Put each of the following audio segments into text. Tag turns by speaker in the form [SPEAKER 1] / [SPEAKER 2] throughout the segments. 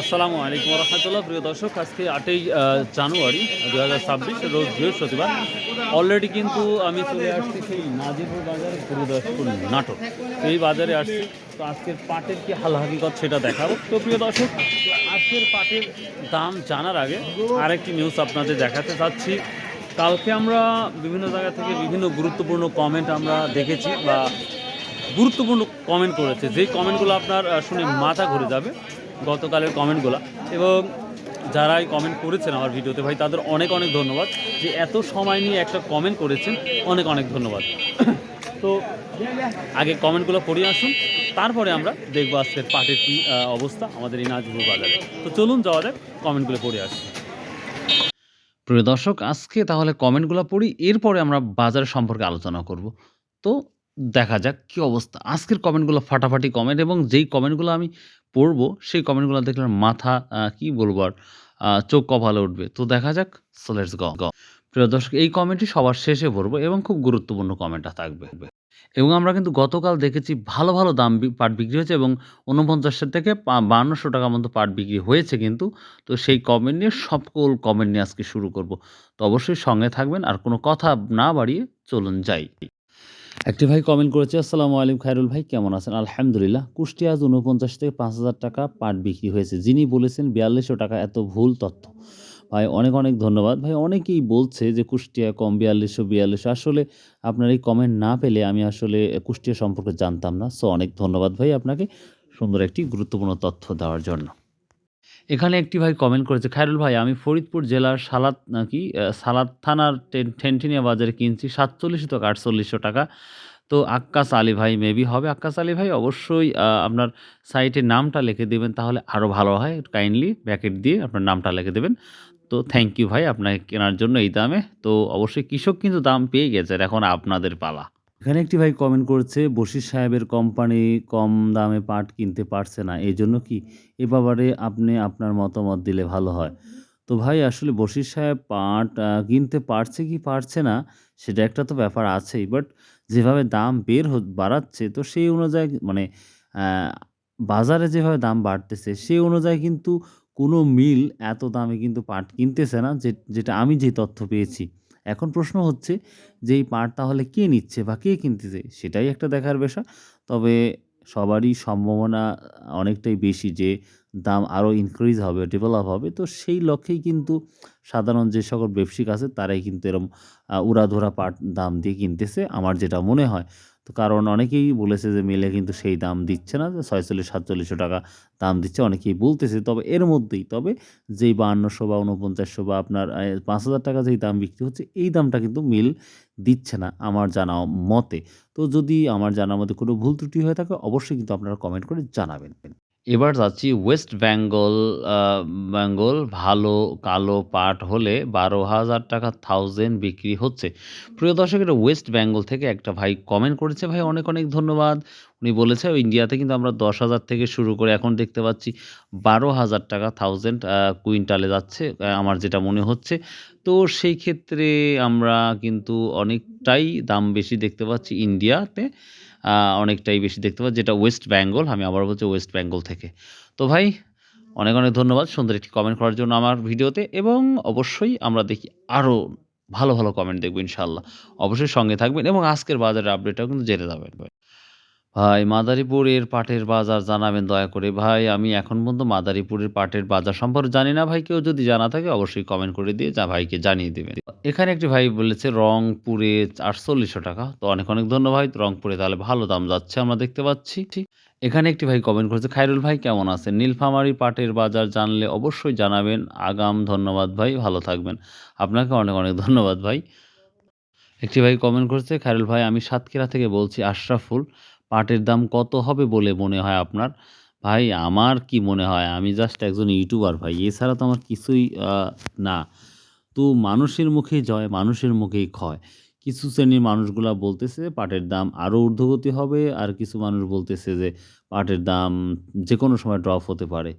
[SPEAKER 1] আসসালামু আলাইকুম রহমতুল্লাহ প্রিয় দর্শক, আজকে আটই জানুয়ারি দু হাজার ছাব্বিশ, রোজ বৃহস্পতিবার। অলরেডি কিন্তু আমি চলে আসছি সেই নাজিপুর বাজার গুরুদাসপুর নাটক। এই বাজারে আসছি। তো আজকের পাটের কি হাল হাকিকত সেটা দেখাবো। তো প্রিয় দর্শক, আজকের পাটের দাম জানার আগে আরেকটি নিউজ আপনাদের দেখাতে চাচ্ছি। কালকে আমরা বিভিন্ন জায়গা থেকে বিভিন্ন গুরুত্বপূর্ণ কমেন্ট আমরা দেখেছি বা গুরুত্বপূর্ণ কমেন্ট করেছে। যেই কমেন্টগুলো আপনার শুনে মাথা ঘুরে যাবে। গতকালের কমেন্টগুলো। এবং যারা এই কমেন্ট করেছেন আমার ভিডিওতে, ভাই, তাদের অনেক অনেক ধন্যবাদ যে এত সময় নিয়ে একটা কমেন্ট করেছেন। অনেক অনেক ধন্যবাদ। তো আগে কমেন্টগুলো পড়িয়ে আসুন। তারপরে আমরা দেখব আজকের পাটের কী অবস্থা আমাদের এই নাজপুর বাজারে। তো চলুন যাওয়া যাক, কমেন্টগুলো পড়ে আসি। প্রিয় দর্শক, আজকে তাহলে কমেন্টগুলো পড়ি, এরপরে আমরা বাজার সম্পর্কে আলোচনা করব। তো দেখা যাক কি অবস্থা। আজকের কমেন্টগুলো ফাটাফাটি কমেন্ট এবং যেই কমেন্টগুলো আমি পড়ব, সেই কমেন্টগুলো দেখলে মাথা কি বলব আর চোখ কপালে উঠবে। তো দেখা যাক সোলেটস গ প্রিয় দর্শক, এই কমেন্টটি সবার শেষে পড়ব এবং খুব গুরুত্বপূর্ণ কমেন্টটা থাকবে। এবং আমরা কিন্তু গতকাল দেখেছি ভালো ভালো দাম পাট বিক্রি হয়েছে এবং উনপঞ্চাশের থেকে বান্নশো টাকা মতো পাট বিক্রি হয়েছে কিন্তু। তো সেই কমেন্ট নিয়ে সকল কমেন্ট নিয়ে আজকে শুরু করব। তো অবশ্যই সঙ্গে থাকবেন আর কোনো কথা না বাড়িয়ে চলুন যাই। একটি ভাই কমেন্ট করেছে, আসসালামু আলাইকুম খায়রুল ভাই, কেমন আছেন? আলহামদুলিল্লাহ, কুষ্টিয়া আজ উনপঞ্চাশ থেকে পাঁচ হাজার টাকা পাট বিক্রি হয়েছে। যিনি বলেছেন বিয়াল্লিশশো টাকা এত ভুল তথ্য। ভাই, অনেক অনেক ধন্যবাদ। ভাই, অনেকেই বলছে যে কুষ্টিয়া কম বিয়াল্লিশশো বিয়াল্লিশশো। আসলে আপনার এই কমেন্ট না পেলে আমি আসলে কুষ্টিয়া সম্পর্কে জানতাম না। সো অনেক ধন্যবাদ ভাই আপনাকে সুন্দর একটি গুরুত্বপূর্ণ তথ্য দেওয়ার জন্য। এখানে একটি ভাই কমেন্ট করেছে, খায়রুল ভাই, আমি ফরিদপুর জেলার সালাত নাকি সালাত থানার টেন্টিনিয়া বাজারে কিনছি সাতচল্লিশশো টাকা, আটচল্লিশশো টাকা। তো আক্কাস আলী ভাই, মেবি হবে। আক্কাস আলী ভাই, অবশ্যই আপনার সাইটের নামটা লিখে দেবেন, তাহলে আরও ভালো হয়। কাইন্ডলি ব্যাকেট দিয়ে আপনার নামটা লিখে দেবেন। তো থ্যাংক ইউ ভাই, আপনাকে কেনার জন্য এই দামে। তো অবশ্যই কৃষক কিন্তু দাম পেয়ে গেছে এখন আপনাদের পালা। এখানে একটি ভাই কমেন্ট করেছে, বশির সাহেবের কোম্পানি কম দামে পাট কিনতে পারছে না, এই জন্য কি এ ব্যাপারে আপনি আপনার মতামত দিলে ভালো হয়? তো ভাই, আসলে বশির সাহেব পাট কিনতে পারছে কি পারছে না, সেটা একটা তো ব্যাপার আছেই বাট যেভাবে দাম বের বাড়াচ্ছে, তো সেই অনুযায়ী মানে বাজারে যেভাবে দাম বাড়তেছে, সেই অনুযায়ী কিন্তু কোনো মিল এত দামে কিন্তু পাট কিনতেছে না যেটা আমি যে তথ্য পেয়েছি। এখন প্রশ্ন হচ্ছে যে এই পাট তাহলে কে নিচ্ছে বা কে কিনতেছে? সেটাই একটা দেখার বিষয়। তবে সবারই সম্ভাবনা অনেকটাই বেশি যে দাম আরও ইনক্রিজ হবে ডেভেলপ হবে। তো সেই লক্ষ্যেই কিন্তু সাধারণ যে সকল ব্যবসায়িক আছে, তারাই কিন্তু এরম উড়াধরা পাট দাম দিয়ে কিনতেছে। আমার যেটা মনে হয় তো কারণ অনেকেই বলেছে যে মেলে কিন্তু সেই দাম দিচ্ছে না, যে ছয়চল্লিশ, সাতচল্লিশশো টাকা দাম দিচ্ছে, অনেকেই বলতেছে। তবে এর মধ্যেই, তবে যেই বাহান্নশো বা উনপঞ্চাশশো বা আপনার পাঁচ হাজার টাকা যেই দাম বিক্রি হচ্ছে, এই দামটা কিন্তু মিল দিচ্ছে না আমার জানা মতে। তো যদি আমার জানার মতে কোনো ভুল ত্রুটি হয়ে থাকে, অবশ্যই কিন্তু আপনারা কমেন্ট করে জানাবেন। এবার যাচ্ছি ওয়েস্ট বেঙ্গল বেঙ্গল ভালো কালো পাট হলে বারো হাজার টাকা থাউজেন্ড বিক্রি হচ্ছে। প্রিয় দর্শক, এটা ওয়েস্ট বেঙ্গল থেকে একটা ভাই কমেন্ট করেছে। ভাই, অনেক অনেক ধন্যবাদ। উনি বলেছে ইন্ডিয়াতে কিন্তু আমরা দশ হাজার থেকে শুরু করে এখন দেখতে পাচ্ছি বারো হাজার টাকা থাউজেন্ড কুইন্টালে যাচ্ছে আমার যেটা মনে হচ্ছে। তো সেই ক্ষেত্রে আমরা কিন্তু অনেকটাই দাম বেশি দেখতে পাচ্ছি ইন্ডিয়াতে। অনেকটাই বেশি দেখতে পাচ্ছি যেটা ওয়েস্ট বেঙ্গল আমি আবার বলছি ওয়েস্ট বেঙ্গল থেকে। তো ভাই, অনেক অনেক ধন্যবাদ সুন্দর একটি কমেন্ট করার জন্য আমার ভিডিওতে, এবং অবশ্যই আমরা দেখি আরও ভালো ভালো কমেন্ট দেখব ইনশাল্লাহ অবশ্যই সঙ্গে থাকবেন, এবং আজকের বাজারের আপডেটটাও কিন্তু জেনে যাবেন ভাই। মাদারীপুরের পাটের বাজার জানাবেন দয়া করে। ভাই, আমি এখন পর্যন্ত মাদারীপুরের পাটের বাজার সম্পর্কে জানি না। ভাই, কেউ যদি জানা থাকে অবশ্যই কমেন্ট করে দিয়ে যা ভাইকে জানিয়ে দেবেন। এখানে একটি ভাই বলেছে, রংপুরে আটচল্লিশশো টাকা। তো অনেক অনেক ধন্যবাদ। রংপুরে তাহলে ভালো দাম যাচ্ছে আমরা দেখতে পাচ্ছি। এখানে একটি ভাই কমেন্ট করেছে খাইরুল ভাই, কেমন আছেন? নীলফামারী পাটের বাজার জানলে অবশ্যই জানাবেন। আগাম, ধন্যবাদ ভাই, ভালো থাকবেন। আপনাকে অনেক অনেক ধন্যবাদ ভাই। একটি ভাই কমেন্ট করেছে খাইরুল ভাই, আমি সাতক্ষীরা থেকে বলছি আশরাফুল। পাটের দাম কত হবে বলে মনে হয় আপনার? ভাই, আমার কি মনে হয়? আমি জাস্ট একজন ইউটিউবার ভাই, এছাড়া তো আমার কিছুই না। তো মানুষের মুখেই জয়, মানুষের মুখেই ক্ষয়। কিছু শ্রেণির মানুষগুলা বলতেছে পাটের দাম আরও ঊর্ধ্বগতি হবে, আর কিছু মানুষ বলতেছে যে পাটের দাম যে কোনো সময় ড্রপ হতে পারে।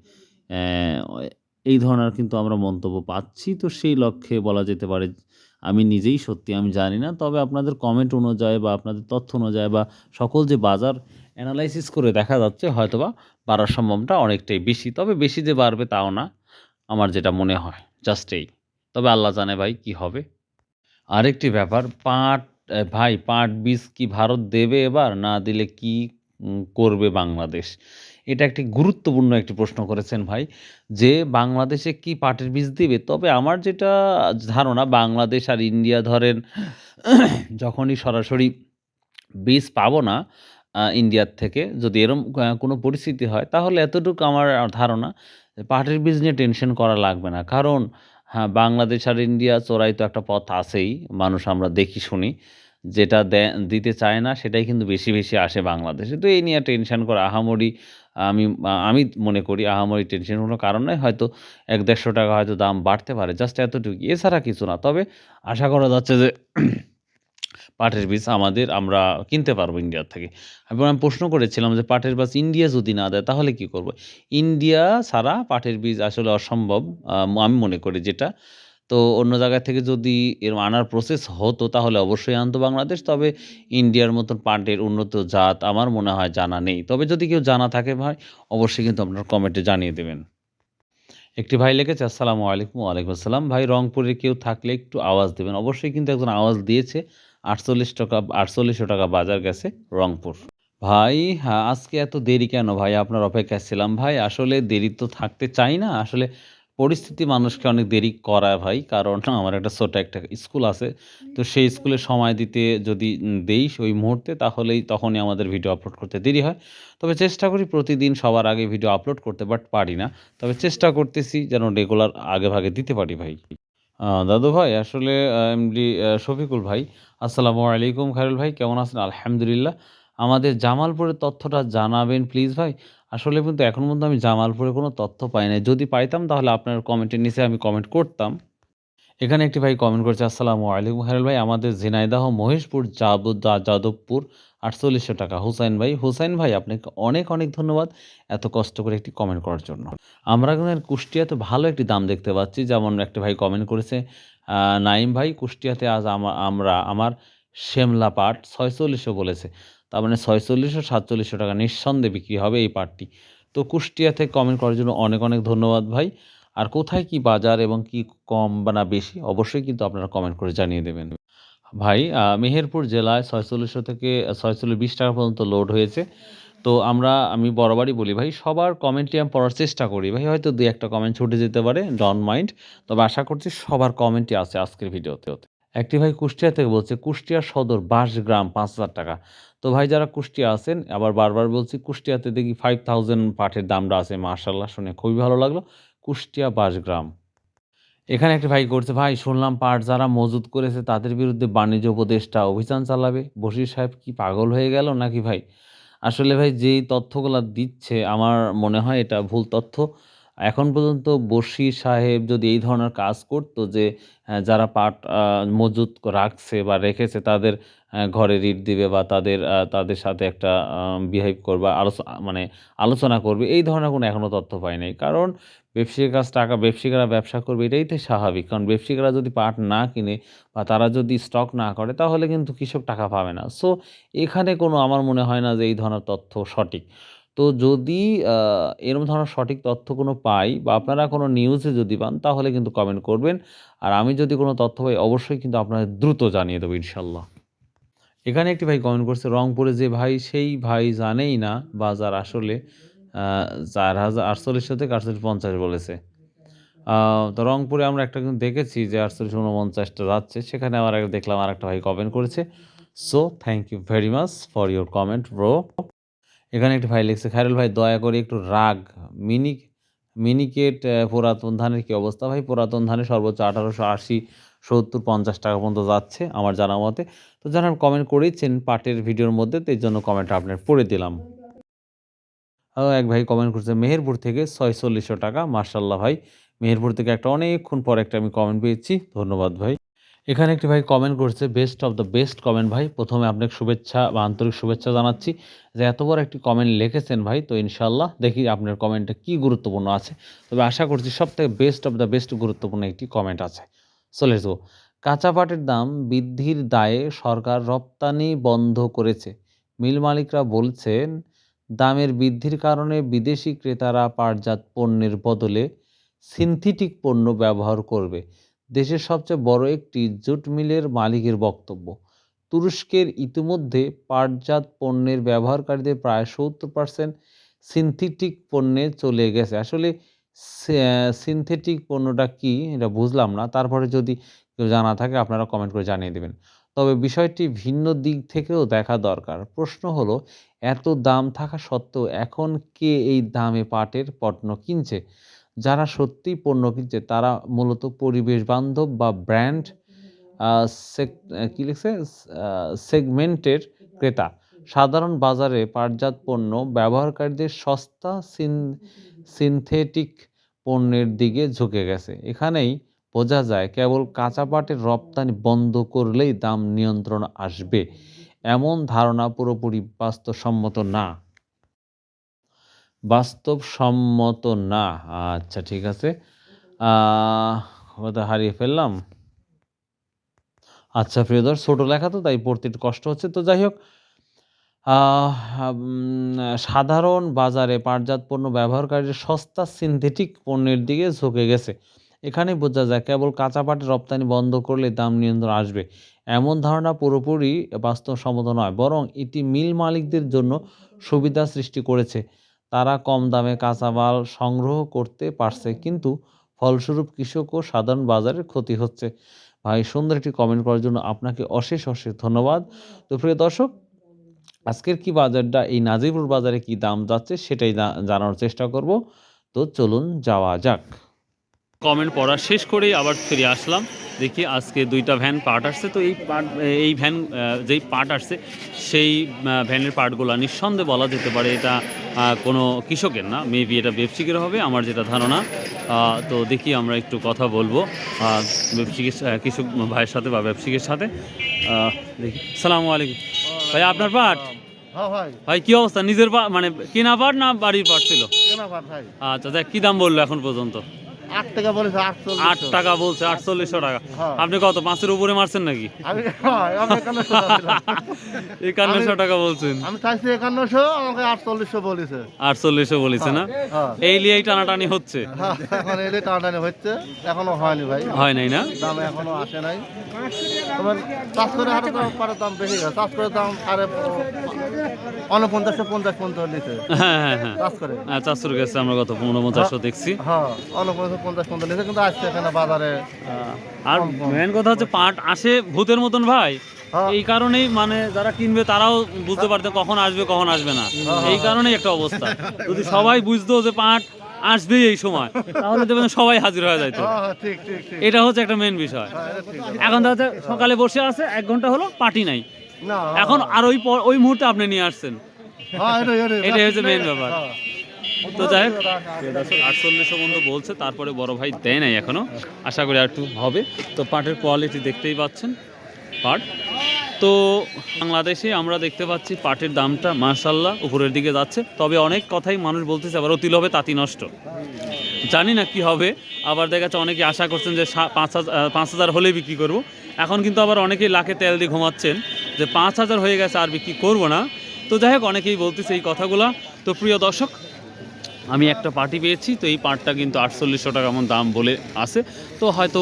[SPEAKER 1] এই ধরনের কিন্তু আমরা মন্তব্য পাচ্ছি। তো সেই লক্ষ্যে বলা যেতে পারে আমি নিজেই সত্যি, আমি জানি না। তবে আপনাদের কমেন্ট অনুযায়ী বা আপনাদের তথ্য অনুযায়ী বা সকল যে বাজার অ্যানালাইসিস করে দেখা যাচ্ছে, হয়তোবা বাড়ার সম্ভাবনাটা অনেকটাই বেশি। তবে বেশি যে বাড়বে তাও না, আমার যেটা মনে হয় জাস্ট এই। তবে আল্লাহ জানে ভাই কি হবে। আরেকটি ব্যাপার, পাট ভাই, পাট বীজ কি ভারত দেবে এবার? না দিলে কি করবে বাংলাদেশ? এটা একটি গুরুত্বপূর্ণ একটি প্রশ্ন করেছেন ভাই, যে বাংলাদেশে কি পাটের বীজ দিবে? তবে আমার যেটা ধারণা, বাংলাদেশ আর ইন্ডিয়া ধরেন, যখনই সরাসরি বীজ পাবো না ইন্ডিয়ার থেকে, যদি এরম কোনো পরিস্থিতি হয়, তাহলে এতটুকু আমার ধারণা পাটের বীজ নিয়ে টেনশন করা লাগবে না। কারণ হ্যাঁ বাংলাদেশ আর ইন্ডিয়া চোরাই তো একটা পথ আছেই, মানুষ আমরা দেখি, শুনি। যেটা দিতে চায় না, সেটাই কিন্তু বেশি বেশি আসে বাংলাদেশে। তো এই নিয়ে টেনশন করা আহামরি আমি আমি মনে করি আহামরি টেনশন কোনো কারণ নয়। হয়তো এক দেড়শো টাকা হয়তো দাম বাড়তে পারে জাস্ট এতটুকু এছাড়া কিছু না। তবে আশা করা যাচ্ছে যে পাটের বীজ আমাদের, আমরা কিনতে পারব ইন্ডিয়ার থেকে। আমি প্রশ্ন করেছিলাম যে পাটের বীজ ইন্ডিয়া যদি না দেয়, তাহলে কি করব? ইন্ডিয়া ছাড়া পাটের বীজ আসলে অসম্ভব আমি মনে করি যেটা তো অন্য জায়গা থেকে যদি এর আনার প্রসেস হতো, তাহলে অবশ্যই আনতো বাংলাদেশ। তবে ইন্ডিয়ার মতন পাটের উন্নত জাত আমার মনে হয় জানা নেই। তবে যদি কেউ জানা থাকে ভাই, অবশ্যই কিন্তু আপনার কমেন্টে জানিয়ে দেবেন। একটি ভাই লিখেছে, আসসালামু আলাইকুম, ওয়ালাইকুম আসসালাম। ভাই, রংপুরে কেউ থাকলে একটু আওয়াজ দেবেন। অবশ্যই কিন্তু একজন আওয়াজ দিয়েছে, আটচল্লিশ টাকা, আটচল্লিশশো টাকা বাজার গেছে রংপুর। ভাই হ্যাঁ আজকে এত দেরি কেন ভাই? আপনার অপেক্ষায় ছিলাম ভাই। আসলে দেরি তো থাকতে চাই না। আসলে পরিস্থিতি মানুষকে অনেক দেরি করায় ভাই, কারণ আমার একটা ছোট একটা স্কুল আছে। তো সেই স্কুলে সময় দিতে যদি দেই ওই মুহূর্তে, তাহলেই তখনই আমাদের ভিডিও আপলোড করতে দেরি হয়। তবে চেষ্টা করি প্রতিদিন সবার আগে ভিডিও আপলোড করতে বাট পারি না। তবে চেষ্টা করতেছি যেন রেগুলার আগে ভাগে দিতে পারি ভাই। দাদু ভাই, আসলে এমডি শফিকুল ভাই, আসসালামু আলাইকুম খায়রুল ভাই, কেমন আছেন? আলহামদুলিল্লাহ। আমাদের জামালপুরের তথ্যটা জানাবেন প্লিজ ভাই। আসলে কিন্তু এখন পর্যন্ত আমি জামালপুরে কোনো তথ্য পাই নাই। যদি পাইতাম তাহলে আপনার কমেন্টের নিচে আমি কমেন্ট করতাম। এখানে একটি ভাই কমেন্ট করছে, আসসালামু আলাইকুম খায়রুল ভাই, আমাদের ঝিনাইদহ, মহেশপুর যাদবপুর, আটচল্লিশশো টাকা। হুসাইন ভাই হুসাইন ভাই, আপনাকে অনেক অনেক ধন্যবাদ এত কষ্ট করে একটি কমেন্ট করার জন্য। আমরা কিন্তু কুষ্টিয়াতে ভালো একটি দাম দেখতে পাচ্ছি। যেমন একটি ভাই কমেন্ট করেছে নাইম ভাই, কুষ্টিয়াতে আজ আমা- আমরা, আমার শেমলা পাট ছয়চল্লিশশো বলেছে। তার মানে ছয়চল্লিশশো, সাতচল্লিশশো টাকা নিঃসন্দেহে বিক্রি হবে এই পাটটি। তো কুষ্টিয়া থেকে কমেন্ট করার জন্য অনেক অনেক ধন্যবাদ ভাই। আর কোথায় কি বাজার এবং কি কম বা না বেশি, অবশ্যই কিন্তু আপনারা কমেন্ট করে জানিয়ে দেবেন। ভাই মেহেরপুর জেলায় ছয়চল্লিশশো থেকে ছয়চল্লিশ, বিশ টাকা পর্যন্ত লোড হয়েছে। তো আমরা, আমি বরাবরই বলি ভাই, সবার কমেন্টই আমি পড়ার চেষ্টা করি। ভাই, হয়তো দুই একটা কমেন্ট ছুটে যেতে পারে ডন মাইন্ড তবে আশা করছি সবার কমেন্টই আছে আজকের ভিডিওতে একটি ভাই কুষ্টিয়া থেকে বলছে, কুষ্টিয়া সদর বাঁশগ্রাম পাঁচ হাজার টাকা। তো ভাই যারা কুষ্টিয়া আছেন, আবার বারবার বলছি, কুষ্টিয়াতে দেখি ফাইভ থাউজেন্ড পাঠের দামটা আছে মার্শাল্লাহ শুনে খুবই ভালো লাগল। কুষ্টিয়া বাঁশগ্রাম এখানে একটি ভাই করছে, ভাই, শুনলাম পাট যারা মজুত করেছে, তাদের বিরুদ্ধে বাণিজ্য উপদেষ্টা অভিযান চালাবে। বশির সাহেব কি পাগল হয়ে গেল নাকি ভাই? আসলে ভাই, যেই তথ্যগুলো দিচ্ছে, আমার মনে হয় এটা ভুল তথ্য। এখন পর্যন্ত বশির সাহেব যদি এই ধরনের কাজ করতো যে যারা পাট মজুত রাখছে বা রেখেছে তাদের ঘরে রিট দিবে বা তাদের তাদের সাথে একটা বিহেভ করবে আলোচনা মানে আলোচনা করবে, এই ধরনের কোনো এখনও তথ্য পাই নাই। কারণ ব্যবসায়ীর কাছ টাকা ব্যবসায়িকরা ব্যবসা করবে এটাই তো স্বাভাবিক। কারণ ব্যবসায়িকরা যদি পাট না কিনে বা তারা যদি স্টক না করে তাহলে কিন্তু কৃষক টাকা পাবে না। সো এখানে কোনো আমার মনে হয় না যে এই ধরনের তথ্য সঠিক। তো যদি এরম ধরনের সঠিক তথ্য কোনো পাই বা আপনারা কোনো নিউজে যদি পান, তাহলে কিন্তু কমেন্ট করবেন। আর আমি যদি কোনো তথ্য পাই, অবশ্যই কিন্তু আপনাদের দ্রুত জানিয়ে দেবো ইনশাল্লাহ এখানে একটি ভাই কমেন্ট করছে, রংপুরে যে ভাই, সেই ভাই জানেই না বাজার আসলে চার হাজার আটচল্লিশ থেকে আটচল্লিশ পঞ্চাশ বলেছে। তো রংপুরে আমরা একটা কিন্তু দেখেছি যে আটচল্লিশ উনপঞ্চাশটা যাচ্ছে। সেখানে একটা দেখলাম আর একটা ভাই কমেন্ট করেছে। So thank you very much for your comment bro এখানে একটি ভাই লিখছে, খায়রুল ভাই, দয়া করে একটু রাগ। মিনি, মিনিকেট পুরাতন ধানের কি অবস্থা ভাই? পুরাতন ধানে সর্বোচ্চ আঠারোশো আশি, সত্তর, পঞ্চাশ টাকা পর্যন্ত যাচ্ছে আমার জানা মতে। তো যারা কমেন্ট করেছেন পাটের ভিডিওর মধ্যে, তো এই জন্য কমেন্ট আপনার পড়ে দিলাম। এক ভাই কমেন্ট করছে, মেহেরপুর থেকে ছয়চল্লিশশো টাকা মার্শাল্লাহ ভাই। মেহেরপুর থেকে একটা অনেকক্ষণ পর একটা আমি কমেন্ট পেয়েছি। ধন্যবাদ ভাই। এখানে একটি ভাই কমেন্ট করছে best of the best comment ভাই। প্রথমে আপনাকে শুভেচ্ছা বা আন্তরিক শুভেচ্ছা জানাচ্ছি যে এত বড় একটি কমেন্ট লিখেছেন ভাই, তো ইনশাল্লাহ দেখি আপনার কমেন্টটা কী গুরুত্বপূর্ণ আছে। তবে আশা করছি সব থেকে বেস্ট অফ দ্য বেস্ট গুরুত্বপূর্ণ একটি কমেন্ট আছে। চলে গো কাঁচা পাটের দাম বৃদ্ধির দায়ে সরকার রপ্তানি বন্ধ করেছে। মিল মালিকরা বলছেন, দামের বৃদ্ধির কারণে বিদেশি ক্রেতারা পাটজাত পণ্যের বদলে সিনথেটিক পণ্য ব্যবহার করবে। দেশের সবচেয়ে বড় একটি জুট মিলের মালিকের বক্তব্য। তুরস্কের ইতিমধ্যে পাটজাত পণ্যের ব্যবহারকারীদের প্রায় সত্তর পার্সেন্ট সিনথেটিক পণ্যে চলে গেছে। আসলে সিনথেটিক পণ্যটা কি এটা বুঝলাম না। তারপরে যদি কেউ জানা থাকে, আপনারা কমেন্ট করে জানিয়ে দেবেন। তবে বিষয়টি ভিন্ন দিক থেকেও দেখা দরকার। প্রশ্ন হলো, এত দাম থাকা সত্ত্বেও এখন কে এই দামে পাটের পণ্য কিনছে? যারা সত্যিই পণ্য কিনছে, তারা মূলত পরিবেশ বান্ধব বা ব্র্যান্ড কী লিখছে? সেগমেন্টের ক্রেতা। সাধারণ বাজারে পাটজাত পণ্য ব্যবহারকারীদের সস্তা সিন সিনথেটিক পণ্যের দিকে ঝুঁকে গেছে। এখানেই বোঝা যায়, কেবল কাঁচা পাটের রপ্তানি বন্ধ করলেই দাম নিয়ন্ত্রণ আসবে। এমন ধারণা পুরোপুরি বাস্তবসম্মত না। বাস্তবসম্মত না। আচ্ছা ঠিক আছে। কোথায় হারিয়ে ফেললাম। আচ্ছা প্রিয়দর ছোট লেখা তো, তাই পড়তে একটু কষ্ট হচ্ছে। তো যাই হোক সাধারণ বাজারে পাটজাত পণ্য ব্যবহারকারীর সস্তা সিনথেটিক পণ্যের দিকে ঝুঁকে গেছে। এখানে বোঝা যায়, কেবল কাঁচা পাটের রপ্তানি বন্ধ করলে দাম নিয়ন্ত্রণ আসবে। এমন ধারণা পুরোপুরি বাস্তবসম্মত নয়, বরং এটি মিল মালিকদের জন্য সুবিধা সৃষ্টি করেছে। তারা কম দামে কাঁচামাল সংগ্রহ করতে পারছে, কিন্তু ফলস্বরূপ কৃষক ও সাধারণ বাজারের ক্ষতি হচ্ছে। ভাই, সুন্দর একটি কমেন্ট করার জন্য আপনাকে অশেষ অশেষ ধন্যবাদ। তো প্রিয় দর্শক, আজকের কি বাজারটা, এই নাজিপুর বাজারে কি দাম যাচ্ছে সেটাই জানার চেষ্টা করব। তো চলুন যাওয়া যাক। কমেন্ট পড়া শেষ করেই আবার ফিরে আসলাম। দেখি আজকে দুইটা ভ্যান পার্ট আসছে। তো এই পার্ট এই ভ্যান যেই পার্ট আসছে সেই ভ্যানের পার্টগুলো নিঃসন্দেহে বলা যেতে পারে এটা কোনো কৃষকের না। মেবি এটা ব্যবসায়িকের হবে আমার যেটা ধারণা। তো দেখি আমরা একটু কথা বলব ব্যবসায়িকের কৃষক ভাইয়ের সাথে বা ব্যবসায়িকের সাথে। দেখি সালামু আলাইকুম। ভাই আপনার পাট
[SPEAKER 2] হ্যাঁ ভাই।
[SPEAKER 1] ভাই কি অবস্থা? নিজের পা মানে কেনা পাট না বাড়ির পাট ছিল?
[SPEAKER 2] কেনা পাট ভাই।
[SPEAKER 1] আচ্ছা দেখ কি দাম বলল এখন পর্যন্ত?
[SPEAKER 2] আট টাকা বলেছে
[SPEAKER 1] আট টাকা বলছে আটচল্লিশশো টাকা।
[SPEAKER 2] হ্যাঁ।
[SPEAKER 1] আপনি কত পাঁচের উপরে মারছেন নাকি?
[SPEAKER 2] আমি হ্যাঁ, আমি একান্নশো
[SPEAKER 1] টাকা বলছেন।
[SPEAKER 2] আমি চাইছি একান্নশো আমাকে আটচল্লিশশো বলেছে।
[SPEAKER 1] আটচল্লিশশো বলেছে না?
[SPEAKER 2] হ্যাঁ
[SPEAKER 1] এই লিয়েই টানাটানি হচ্ছে।
[SPEAKER 2] হ্যাঁ, এখন এলে টানাটানি হচ্ছে এখনও হয়নি ভাই।
[SPEAKER 1] হয় নাই না?
[SPEAKER 2] দাম এখনও আসে নাই। তোমার চাষ করে হাটে তো পাটের দাম বেশি গেছে। চাষ করে দাম আরে অনপঞ্চাশশো পঞ্চাশ পঞ্চাশ নিচ্ছে।
[SPEAKER 1] হ্যাঁ হ্যাঁ হ্যাঁ।
[SPEAKER 2] চাষ করে।
[SPEAKER 1] হ্যাঁ চারশোর গেছে আমরা কত পনেরো পঞ্চাশশো দেখছি।
[SPEAKER 2] হ্যাঁ অনপঞ্চাশ পঞ্চাশ পঞ্চাশ নিচ্ছে কিন্তু আসছে এখানে বাজারে।
[SPEAKER 1] আর মেন কথা হচ্ছে পাট আসে ভূতের মতন ভাই।
[SPEAKER 2] হ্যাঁ।
[SPEAKER 1] এই কারণেই মানে যারা কিনবে তারাও বুঝতে পারতে কখন আসবে কখন আসবে না। এই কারণেই একটা অবস্থা। যদি সবাই বুঝতো যে পাট আসবেই এই সময় তাহলে দেখবেন সবাই হাজির হয়ে যাইতো।
[SPEAKER 2] হ্যাঁ হ্যাঁ
[SPEAKER 1] এটা হচ্ছে একটা মেন বিষয়।
[SPEAKER 2] হ্যাঁ
[SPEAKER 1] এখন তো হচ্ছে সকালে বসে আছে এক ঘণ্টা হলো পার্টি নাই। এখন আর ওই ওই মুহূর্তে আপনি নিয়ে আসছেন।
[SPEAKER 2] হ্যাঁ এটা
[SPEAKER 1] হচ্ছে main ব্যাপার। তো যাই পর্যন্ত বলছে, তারপরে বড় ভাই দেয় নাই আশা করি একটু হবে। তো পাটের কোয়ালিটি দেখতেই পাচ্ছেন, পাট। তো বাংলাদেশে আমরা দেখতে পাচ্ছি পাটের দামটা মার্শাল্লাহ উপরের দিকে যাচ্ছে। তবে অনেক কথাই মানুষ বলতেছে, আবার অতি লোভে তাঁতি নষ্ট। জানি না কি হবে, আবার দেখা যাচ্ছে অনেকে আশা করছেন যে পাঁচ হাজার পাঁচ হাজার হলেই বিক্রি করব। এখন কিন্তু আবার অনেকেই লাখে তেল দিয়ে ঘুমাচ্ছেন যে পাঁচ হাজার হয়ে গেছে, আর বিক্রি করব না। তো যাই হোক, অনেকেই বলতেছে এই কথাগুলো। তো প্রিয় দর্শক আমি একটা পার্টি পেয়েছি, তো এই পার্টটা কিন্তু আটচল্লিশশো টাকা এমন দাম বলে আছে। তো হয়তো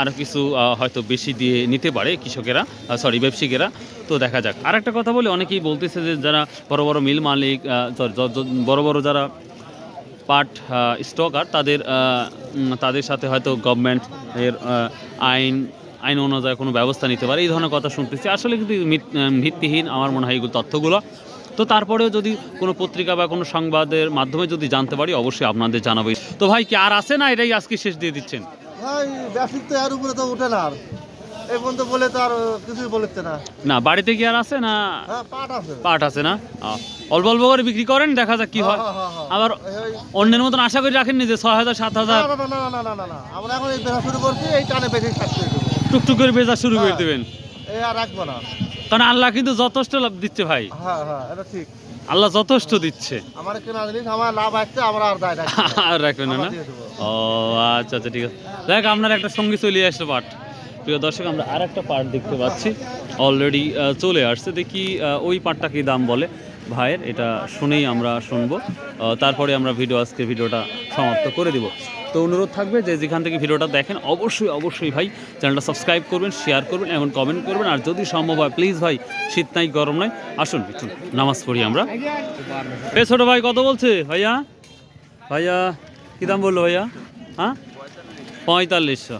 [SPEAKER 1] আরও কিছু হয়তো বেশি দিয়ে নিতে পারে কৃষকেরা সরি ব্যবসায়িকেরা তো দেখা যাক। আর একটা কথা বলে, অনেকেই বলতেছে যে যারা বড় বড় মিল মালিক বড় বড় যারা পাট স্টকার, তাদের তাদের সাথে হয়তো গভর্নমেন্ট এর আইন আইন অনুযায়ী কোনো ব্যবস্থা নিতে পারে। এই ধরনের কথা শুনতেছি। আসলে কিন্তু ভিত্তিহীন আমার মনে হয় এগুলো তথ্যগুলো। তো তারপরেও যদি কোনো পত্রিকা বা কোনো সংবাদের মাধ্যমে যদি জানতে পারি অবশ্যই আপনাদের জানাবই তো ভাই কি আর আছে না এটাই আজকে শেষ দিয়ে দিচ্ছেন?
[SPEAKER 2] ভাই বেসিক তো এর উপরে তো উঠে না আর। এই পর্যন্ত বলে তো আর কিছুই বলেছে না।
[SPEAKER 1] না বাড়িতে কি আর আছে না
[SPEAKER 2] হ্যাঁ পাট আছে।
[SPEAKER 1] পাট আছে না? অল্প অল্প করে বিক্রি করেন দেখা যাক কি হয়।
[SPEAKER 2] হ্যাঁ, হ্যাঁ।
[SPEAKER 1] আবার অন্যের মতন আশা করে রাখেননি যে ছয় হাজার সাত হাজার?
[SPEAKER 2] না না না না না না না। আমরা এখন এই শুরু করছি এই টানে বেশি থাকতে
[SPEAKER 1] টুকটুক করে বেচা শুরু করে। দেবেন।
[SPEAKER 2] আর রাখব না।
[SPEAKER 1] কারণ আল্লাহ কিন্তু যথেষ্ট লাভ দিচ্ছে ভাই।
[SPEAKER 2] হ্যাঁ হ্যাঁ এটা ঠিক।
[SPEAKER 1] আল্লাহ যথেষ্ট দিচ্ছে।
[SPEAKER 2] আমার কেনা জিনিস আমার লাভ আসছে আমরা আর দায়
[SPEAKER 1] আর রাখবেন না। ও আচ্ছা আচ্ছা ঠিক আছে। দেখ আপনার একটা সঙ্গী চলে আসলো পাট প্রিয় দর্শক আমরা আর একটা পার্ট দেখতে পাচ্ছি। অলরেডি চলে আসছে। দেখি ওই পার্টটা কি দাম বলে? ভাইয়ের এটা শুনেই আমরা শুনব। তারপরে আমরা ভিডিও আজকে ভিডিওটা সমাপ্ত করে দিব। তো অনুরোধ থাকবে যে যেখান থেকে ভিডিওটা দেখেন, অবশ্যই অবশ্যই ভাই চ্যানেলটা সাবস্ক্রাইব করবেন শেয়ার করবেন, এবং কমেন্ট করবেন। আর যদি সম্ভব হয় প্লিজ ভাই, শীত নাই, গরম নাই, আসুন নামাজ পড়ি আমরা। এ ছোটো ভাই, কত বলছে? ভাইয়া? ভাইয়া, কী দাম বলল ভাইয়া? হ্যাঁ? পঁয়তাল্লিশশো।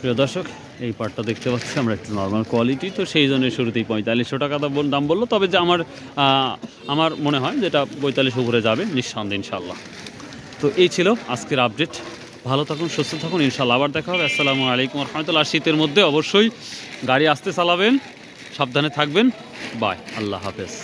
[SPEAKER 1] প্রিয় দর্শক, এই পার্টটা দেখতে পাচ্ছি আমরা, একটু নর্মাল কোয়ালিটি তো সেই জন্য শুরুতেই পঁয়তাল্লিশশো টাকা দাম বলল। তবে যে আমার আমার মনে হয় যেটা পঁয়তাল্লিশ উপরে যাবে, নিঃসন্দেহে ইনশাল্লাহ তো এই ছিল আজকের আপডেট ভালো থাকুন, সুস্থ থাকুন ইনশাল্লাহ আবার দেখা হবে। আসসালামু আলাইকুম রহমতুল্লাহ। শীতের মধ্যে অবশ্যই গাড়ি আসতে চালাবেন, সাবধানে থাকবেন। বাই আল্লাহ হাফেজ।